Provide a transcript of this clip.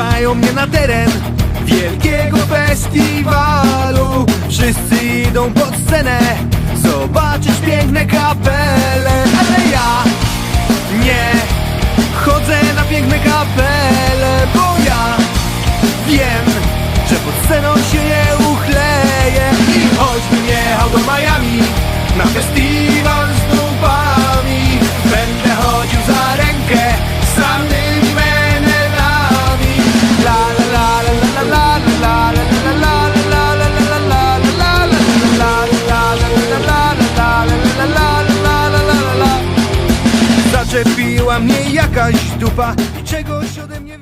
zapraszają mnie na teren Wielkiego festiwalu. Wszyscy idą pod scenę Zobaczyć piękne kapele Ale ja nie chodzę na piękne kapele Bo ja wiem, że pod sceną się nie uchleję I choćbym jechał do Miami Na festiwal mnie jakaś dupa i czegoś ode mnie.